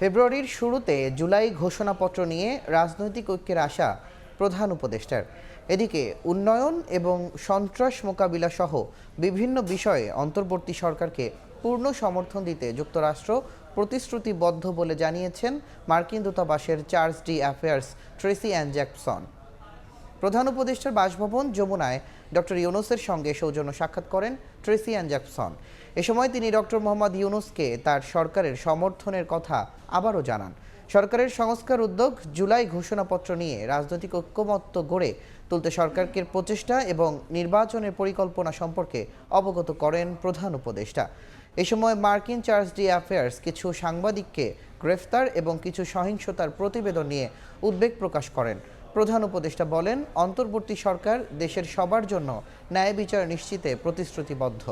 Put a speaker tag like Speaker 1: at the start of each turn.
Speaker 1: ফেব্রুয়ারির শুরুতে জুলাই ঘোষণাপত্র নিয়ে রাজনৈতিক ঐক্যের আশা প্রধান উপদেষ্টার। এদিকে উন্নয়ন এবং সন্ত্রাস মোকাবিলা সহ বিভিন্ন বিষয়ে অন্তর্বর্তী সরকারকে পূর্ণ সমর্থন দিতে যুক্তরাষ্ট্র প্রতিশ্রুতিবদ্ধ বলে জানিয়েছেন মার্কিন দূতাবাসের charge d' affaires Tracey Ann Jackson. প্রধান উপদেষ্টার বাসভবন যমুনায় ডক্টর ইউনুসের সঙ্গে সৌজন্য সাক্ষাৎ করেন ট্রেসি অ্যান্ড জ্যাকসন। এ সময় তিনি ডক্টর মোহাম্মদ ইউনুসকে তার সরকারের সমর্থনের কথা আবারও জানান। সরকারের সংস্কার উদ্যোগ জুলাই ঘোষণাপত্র নিয়ে রাজনৈতিক ঐক্যমত্য গড়ে তুলতে সরকারকে প্রচেষ্টা এবং নির্বাচনের পরিকল্পনা সম্পর্কে অবগত করেন প্রধান উপদেষ্টা। এ সময় মার্কিন চার্জ ডি অ্যাফেয়ার্স কিছু সাংবাদিককে গ্রেফতার এবং কিছু সহিংসতার প্রতিবেদন নিয়ে উদ্বেগ প্রকাশ করেন। প্রধান উপদেষ্টা বলেন অন্তর্বর্তী সরকার দেশের সবার জন্য ন্যায় বিচার নিশ্চিতে প্রতিশ্রুতিবদ্ধ।